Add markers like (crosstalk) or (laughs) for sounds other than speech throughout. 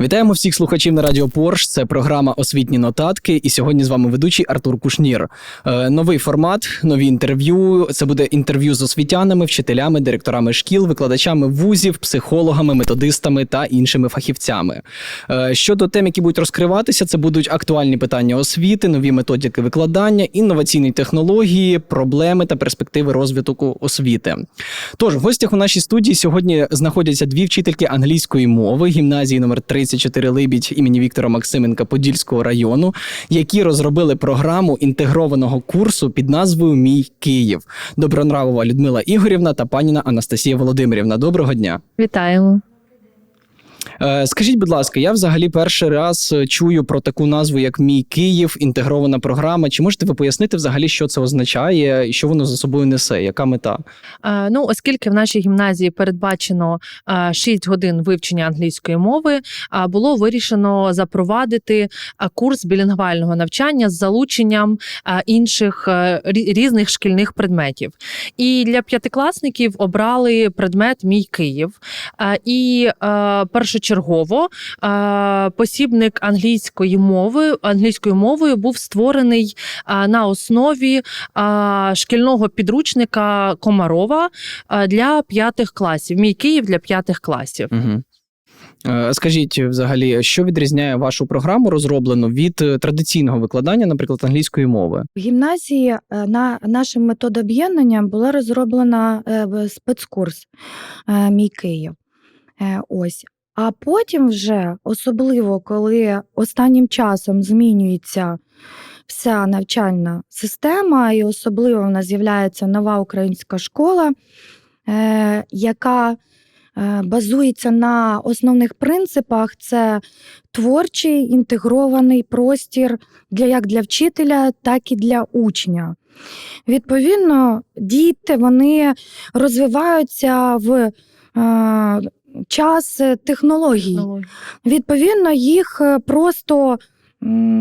Вітаємо всіх слухачів на Радіо Порш. Це програма Освітні нотатки. І сьогодні з вами ведучий Артур Кушнір. Е, новий формат, нові інтерв'ю. Це буде інтерв'ю з освітянами, вчителями, директорами шкіл, викладачами вузів, психологами, методистами та іншими фахівцями. Е, щодо тем, які будуть розкриватися, це будуть актуальні питання освіти, нові методики викладання, інноваційні технології, проблеми та перспективи розвитку освіти. Тож в гостях у нашій студії сьогодні знаходяться дві вчительки англійської мови гімназії номер 34 Либідь імені Віктора Максименка Подільського району, які розробили програму інтегрованого курсу під назвою Мій Київ. Добронравова Людмила Ігорівна та паніна Анастасія Володимирівна. Доброго дня. Вітаємо. Е, Скажіть, будь ласка, я взагалі перший раз е, чую про таку назву, як Мій Київ, інтегрована програма. Чи можете ви пояснити взагалі, що це означає і що воно за собою несе? Яка мета? Е, Ну, оскільки в нашій гімназії передбачено е, 6 годин вивчення англійської мови, було вирішено запровадити курс білінгвального навчання з залученням інших різних шкільних предметів. І для п'ятикласників обрали предмет Мій Київ. І е, першочергово е, посібник англійської мови англійською мовою був створений е, на основі а, шкільного підручника Комарова а, для п'ятих класів. Мій Київ для п'ятих класів. Угу. Скажіть, взагалі, що відрізняє вашу програму розроблену від е, традиційного викладання, наприклад, англійської мови? В гімназії е, на нашим методоб'єднанням була розроблена спецкурс Мій Київ. Ось. А потім, вже, особливо коли останнім часом змінюється вся навчальна система, і особливо в нас з'являється нова українська школа, е, яка е, базується на основних принципах: це творчий інтегрований простір для як для вчителя, так і для учня. Відповідно, діти вони розвиваються в е, час технологій. Відповідно, їх е, просто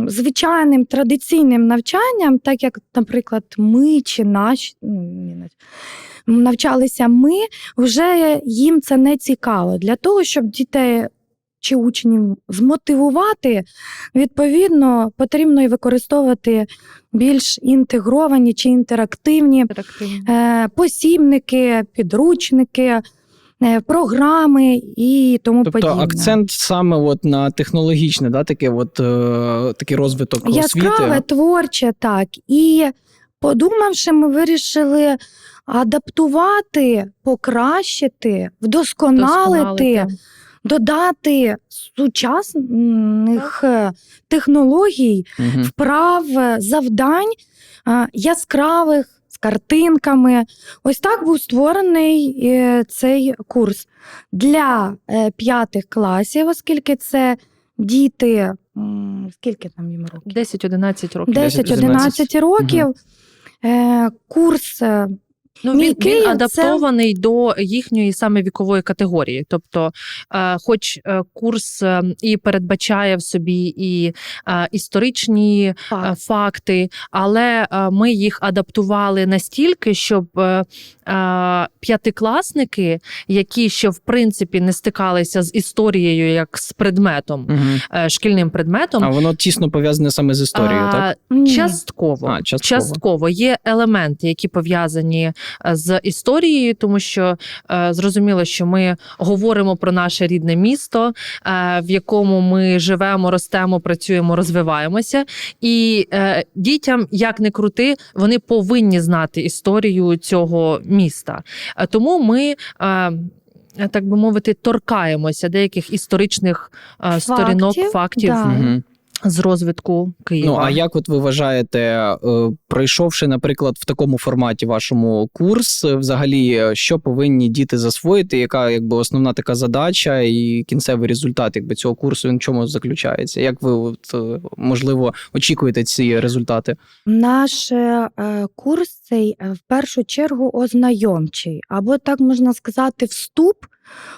звичайним традиційним навчанням, так як, наприклад, ми чи наші ну, навчалися ми, вже їм це не цікаво. Для того, щоб дітей чи учнів змотивувати, відповідно, потрібно і використовувати більш інтегровані чи інтерактивні е, посібники, підручники, е, програми і тому Тобто подібне. акцент саме от на технологічне, да, таке от, е, такий розвиток Яскраве, освіти. творче, так. І подумавши, ми вирішили адаптувати, покращити, вдосконалити, додати сучасних е, технологій, вправ, е, завдань е, яскравих картинками. Ось так був створений е, цей курс для е, п'ятих класів, оскільки це діти. Скільки там їм років? 10-11 років. 10-11 років. Угу. Курс Ну, Мій він, Київ він це- адаптований до їхньої саме вікової категорії. Тобто, е, хоч е, курс е, і передбачає в собі і е, історичні е, факт. факти, але ми їх адаптували настільки, щоб е, п'ятикласники, які ще в принципі не стикалися з історією як з предметом, е, шкільним предметом. А воно тісно пов'язане саме з історією, а, так? Частково. А, частково. Частково є елементи, які пов'язані з історією, тому що е, зрозуміло, що ми говоримо про наше рідне місто, е, в якому ми живемо, ростемо, працюємо, розвиваємося. І е, дітям, як не крути, вони повинні знати історію цього міста. Е, тому ми. Е, так би мовити, торкаємося деяких історичних е, сторінок, Фактів, фактів да. Мгм. З розвитку Києва. Ну а як от ви вважаєте, е, пройшовши, наприклад, в такому форматі вашому курс, е, взагалі, е, що повинні діти засвоїти? Яка якби основна така задача і кінцевий результат якби цього курсу він в чому заключається? Як ви от, можливо очікуєте ці результати? Наш е, курс цей в першу чергу ознайомчий, або так можна сказати, вступ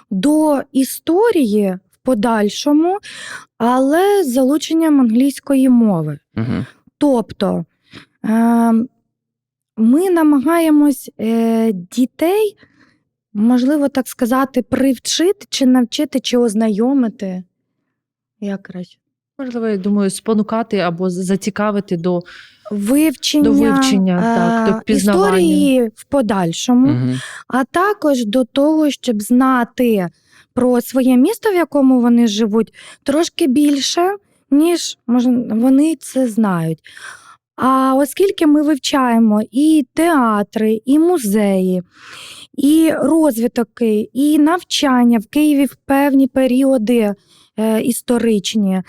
до історії подальшому, але з залученням англійської мови. Угу. Тобто е, ми намагаємось е, дітей, можливо, так сказати, привчити чи навчити, чи ознайомити Як краще? Можливо, я думаю, спонукати або зацікавити до Вивчення, До вивчення, так, до е, пізнавання. історії в подальшому, Угу. а також до того, щоб знати про своє місто, в якому вони живуть, трошки більше, ніж може, вони це знають. А оскільки ми вивчаємо і театри, і музеї, і розвитки, і навчання в Києві в певні періоди е, історичні,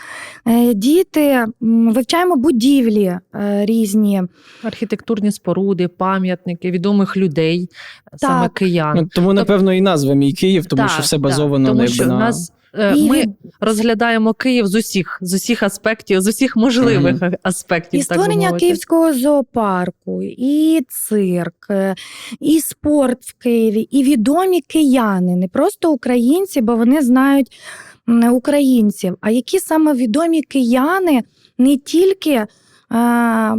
е, діти вивчаємо будівлі е, різні. архітектурні споруди, пам'ятники відомих людей, саме киян. Ну, тому, напевно, і назва мій Київ, тому Так, що все так. базовано тому якби, що на нас ми від- розглядаємо Київ з усіх з усіх аспектів, з усіх можливих аспектів. І так створення мовити. київського зоопарку, і цирк, е, і спорт в Києві, і відомі кияни, не просто українці, бо вони знають українців, а які саме відомі кияни не тільки а,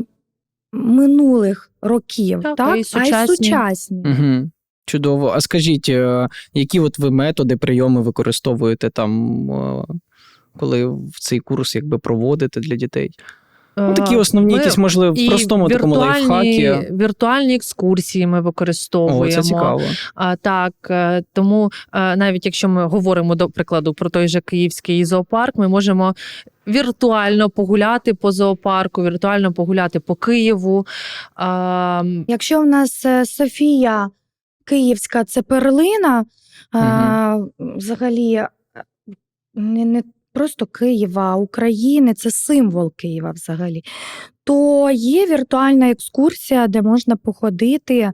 минулих років, Так, так, а а й сучасні. Угу. Чудово. А скажіть, е, які от ви методи, прийоми використовуєте там, е, коли в цей курс якби проводите для дітей? Ну, такі Е, основні, ми якісь, можливо, в простому такому лайфхакі. віртуальні екскурсії ми О, використовуємо. це цікаво. А, так, тому навіть якщо ми говоримо до прикладу про той же київський зоопарк, ми можемо віртуально погуляти по зоопарку, віртуально погуляти по Києву. А, Якщо в нас Софія Київська це перлина, а, взагалі е, не, не просто Києва, а України це символ Києва взагалі, то є віртуальна екскурсія, де можна походити.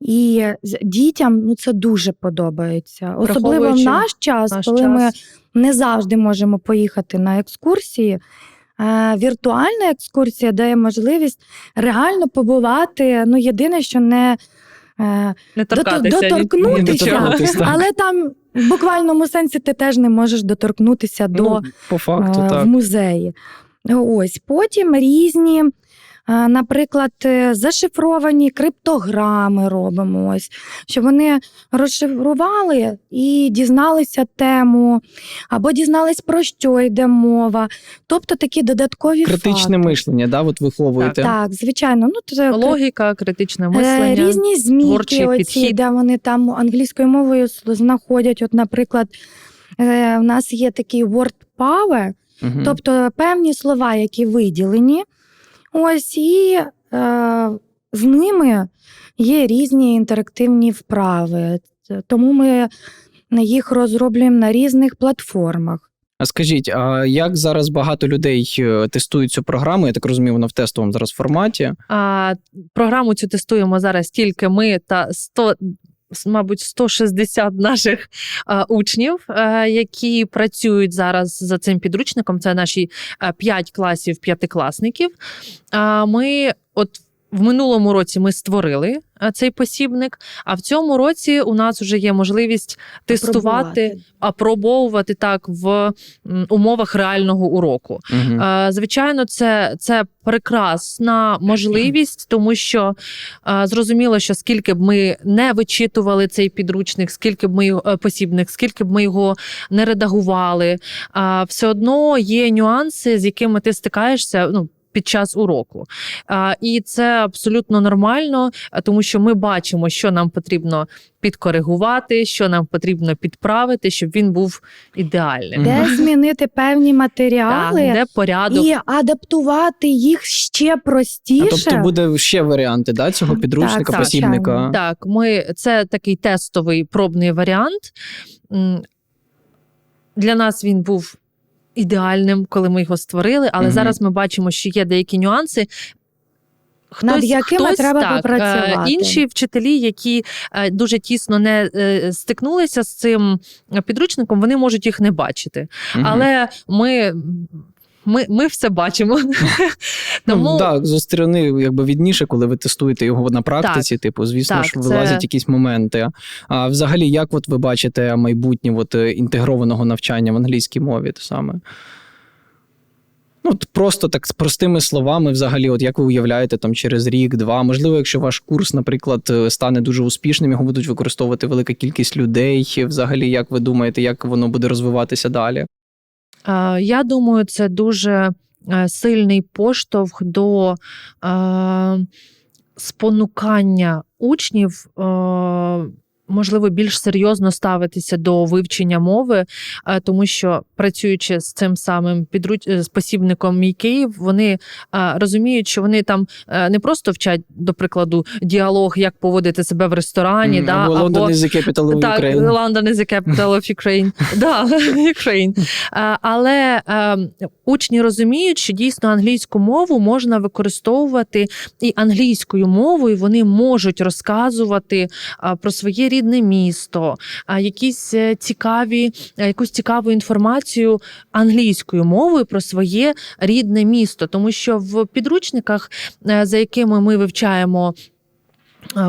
І дітям ну, це дуже подобається. Особливо в наш час, наш коли час. ми не завжди можемо поїхати на екскурсії. Е, Віртуальна екскурсія дає можливість реально побувати. Ну, єдине, що не не Дото- торкатися доторкнутися. не торкатися, але там в буквальному сенсі ти теж не можеш доторкнутися до Ну, по факту, е, так. в музеї. Ось потім різні, е, наприклад, е, зашифровані криптограми робимо, ось, щоб вони розшифрували і дізналися тему, або дізнались про що йде мова. Тобто такі додаткові Критичне факти. мислення, да, от виховуєте. Так, звичайно. Ну, то, Логіка, критичне Е, мислення. Різні змійки, оці, де вони там англійською мовою знаходять. От, наприклад, е, в нас є такий word power, Мгм. тобто певні слова, які виділені. Ось і е, з ними є різні інтерактивні вправи. Тому ми їх розроблюємо на різних платформах. А скажіть, а як зараз багато людей е, тестують цю програму? Я так розумію, вона в тестовому зараз форматі. А, програму цю тестуємо зараз тільки ми та 100, с- мабуть, 160 наших учнів, е, які працюють зараз за цим підручником. Це наші 5 класів п'ятикласників. Ми от в минулому році ми створили цей посібник, а в цьому році у нас вже є можливість тестувати, апробовувати так в умовах реального уроку. Угу. Звичайно, це, це прекрасна можливість, тому що зрозуміло, що скільки б ми не вичитували цей підручник, скільки б ми його е, посібник, скільки б ми його не редагували, все одно є нюанси, з якими ти стикаєшся. Ну, під час уроку. А, і це абсолютно нормально, тому що ми бачимо, що нам потрібно підкоригувати, що нам потрібно підправити, щоб він був ідеальним. Де змінити певні Так, матеріали де порядок. і адаптувати їх ще А простіше. тобто буде ще варіанти да, цього підручника, так, посібника. Так, ми це такий тестовий пробний варіант. Для нас він був ідеальним, коли ми його створили, але Мгм. зараз ми бачимо, що є деякі нюанси. Над якими треба так, попрацювати. е, Інші вчителі, які е, дуже тісно не е, стикнулися з цим підручником, вони можуть їх не бачити. Мгм. Але ми, ми, ми все бачимо. (laughs) Тому Ну, так, зі сторони, якби відніше, коли ви тестуєте його на практиці, типу, звісно Так, ж, це- вилазять якісь моменти. А взагалі, як от ви бачите майбутнє от, е, інтегрованого навчання в англійській мові те саме? Ну, от просто так з простими словами, взагалі, от як ви уявляєте там через рік-два, можливо, якщо ваш курс, наприклад, е, стане дуже успішним, його будуть використовувати велика кількість людей. Взагалі, як ви думаєте, як воно буде розвиватися далі? Е, Я думаю, це дуже е, сильний поштовх до е, спонукання учнів. Можливо, більш серйозно ставитися до вивчення мови, е, тому що працюючи з цим самим підруч... е, з посібником Мій Київ, вони е, розуміють, що вони там не просто вчать, до прикладу, діалог, як поводити себе в ресторані, М, да, або London is the capital of так, Ukraine. London is the capital of Ukraine. (laughs) да, (laughs) Ukraine. Але е, учні розуміють, що дійсно англійську мову можна використовувати і англійською мовою вони можуть розказувати про своє рідне місто, якісь е, цікаві, е, якусь цікаву інформацію англійською мовою про своє рідне місто, тому що в підручниках, е, за якими ми вивчаємо.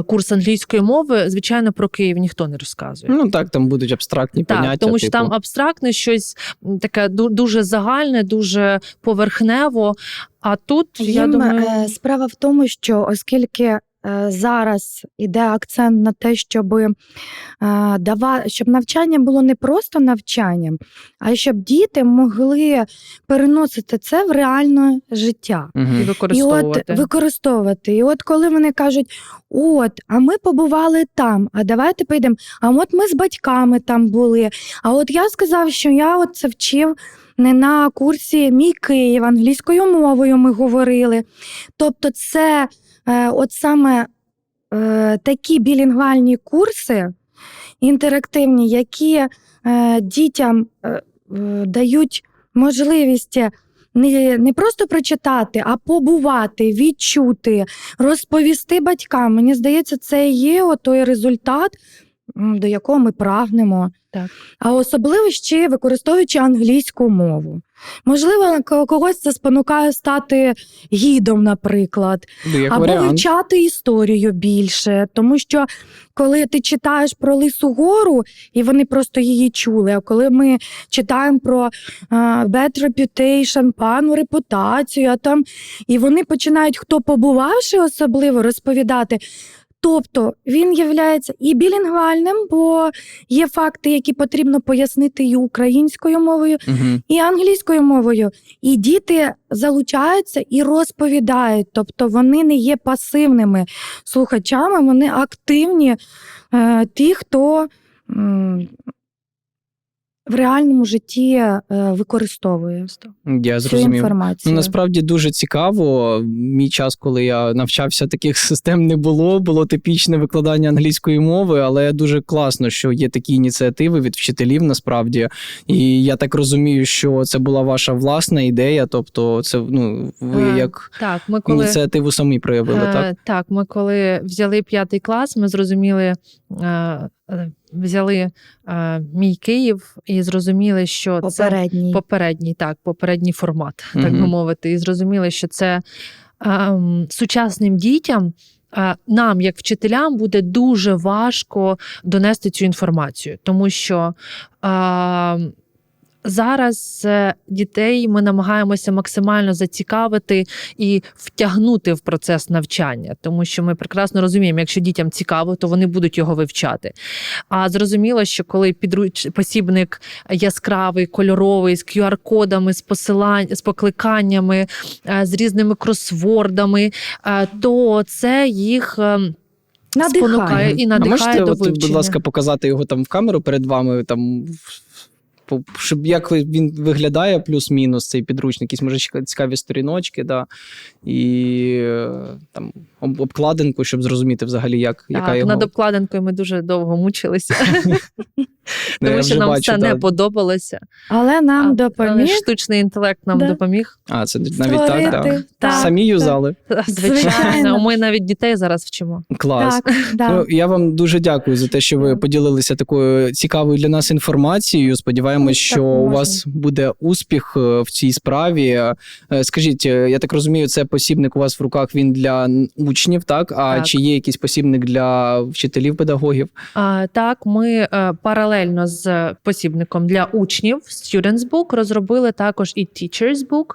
Курс англійської мови, звичайно, про Київ ніхто не розказує. Ну так, там будуть абстрактні Так, поняття. тому що типу. там абстрактне щось таке дуже загальне, дуже поверхнево. А тут я думаю, справа в тому, що оскільки зараз іде акцент на те, щоб, е, щоб навчання було не просто навчанням, а щоб діти могли переносити це в реальне життя. і використовувати. І от використовувати. І от коли вони кажуть: от, а ми побували там, а давайте поїдемо. А от ми з батьками там були. А от я сказав, що я от це вчив не на курсі Мій Київ, англійською мовою ми говорили. Тобто, це е, от саме е, такі білінгвальні курси інтерактивні, які е, дітям е, е, дають можливість не, не просто прочитати, а побувати, відчути, розповісти батькам. Мені здається, це є той результат, до якого ми прагнемо. Так. А особливо ще використовуючи англійську мову. Можливо, ко- когось це спонукає стати гідом, наприклад, Ну, як або варіант. вивчати історію більше, тому що коли ти читаєш про Лису Гору, і вони просто її чули. А коли ми читаємо про а, bad reputation, погану репутацію, а там і вони починають, хто побувавши особливо, розповідати. Тобто він є і білінгвальним, бо є факти, які потрібно пояснити і українською мовою, Мгм. і англійською мовою. І діти залучаються і розповідають. Тобто вони не є пасивними слухачами, вони активні, е, ті, хто в реальному житті е, використовує Я цю зрозумів. інформацію. Ну, насправді дуже цікаво. Мій час, коли я навчався, таких систем не було. Було типічне викладання англійської мови, але дуже класно, що є такі ініціативи від вчителів. Насправді, і я так розумію, що це була ваша власна ідея. Тобто, це ну ви Е, як Так, ми коли ініціативу самі проявили, Е, так? Так, ми коли взяли п'ятий клас, ми зрозуміли, е, взяли е, мій Київ і зрозуміли, що це Попередній. попередній, так, попередній формат, так би мовити, і зрозуміли, що це е, сучасним дітям. е, Нам, як вчителям, буде дуже важко донести цю інформацію, тому що е, зараз е, дітей ми намагаємося максимально зацікавити і втягнути в процес навчання, тому що ми прекрасно розуміємо, якщо дітям цікаво, то вони будуть його вивчати. А зрозуміло, що коли підруч посібник яскравий, кольоровий, з QR-кодами, з посилань, з покликаннями, е, з різними кросвордами, е, то це їх. Надихає. спонукає і а надихає можете, до от, вивчення. будь ласка, показати його там в камеру перед вами, там щоб як він виглядає, плюс-мінус цей підручник, якісь може цікаві сторіночки, да, і е, там обкладинку, щоб зрозуміти взагалі, як яка Так, його над обкладинкою ми дуже довго мучилися, (laughs) Ну, тому що нам бачу, все не подобалося. Але нам допоміг штучний інтелект нам допоміг. А, це навіть так, так. Так, Самі юзали. Звичайно, ми навіть дітей зараз вчимо. Клас. Ну, я вам дуже дякую за те, що ви поділилися такою цікавою для нас інформацією. Сподіваємось, що так у вас буде успіх е, в цій справі. Е, Скажіть, е, я так розумію, це посібник у вас в руках він для учнів, так? А Так. чи є якийсь посібник для вчителів, педагогів? А, Так, ми паралельно з посібником для учнів Students Book розробили також і Teachers Book,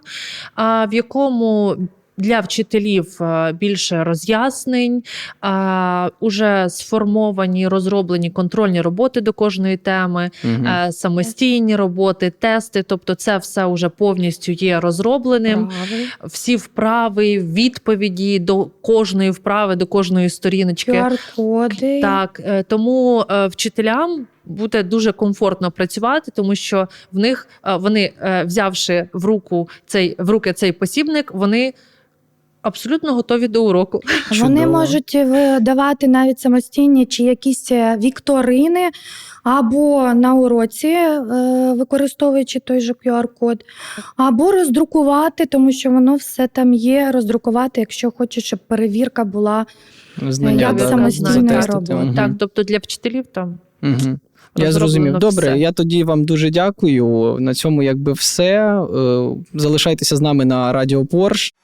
в якому Для вчителів е, більше роз'яснень, е, уже сформовані, розроблені контрольні роботи до кожної теми, е, самостійні роботи, тести. Тобто, це все вже повністю є розробленим. Правильно. Всі вправи, відповіді до кожної вправи, до кожної сторіночки. QR-коди. Так, тому вчителям буде дуже комфортно працювати, тому що в них вони, взявши в руку цей в руки цей посібник, вони абсолютно готові до уроку. Вони можуть видавати навіть самостійні чи якісь е, вікторини, або на уроці, е, використовуючи той же QR-код, або роздрукувати, тому що воно все там є. Роздрукувати, якщо хочуть, щоб перевірка була. Знання як да, самостійна затестити. робота. Мгм. Так, тобто для вчителів там Мгм. Я зрозумів. Добре, все. я тоді вам дуже дякую. На цьому якби все. Е, Залишайтеся з нами на Радіо Порш.